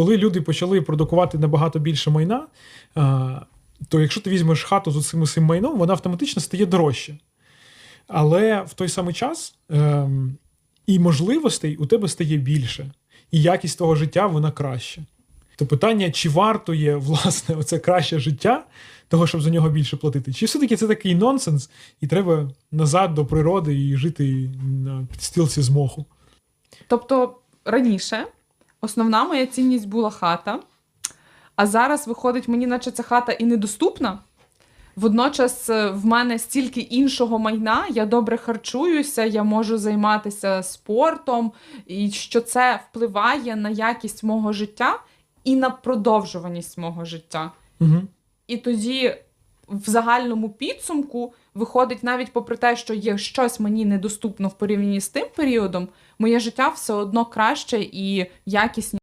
коли люди почали продукувати набагато більше майна, то якщо ти візьмеш хату з цим усім майном, вона автоматично стає дорожче. Але в той самий час ем, і можливостей у тебе стає більше, і якість того життя вона краще. То питання, чи варто є власне оце краще життя, того, щоб за нього більше платити, чи все-таки це такий нонсенс, і треба назад до природи і жити на підстілці з моху. Тобто раніше основна моя цінність була хата, а зараз виходить, мені наче ця хата і недоступна. Водночас е, в мене стільки іншого майна, я добре харчуюся, я можу займатися спортом, і що це впливає на якість мого життя і на продовжуваність мого життя. Угу. І тоді в загальному підсумку виходить, навіть попри те, що є щось мені недоступно в порівнянні з тим періодом, моє життя все одно краще і якісніше.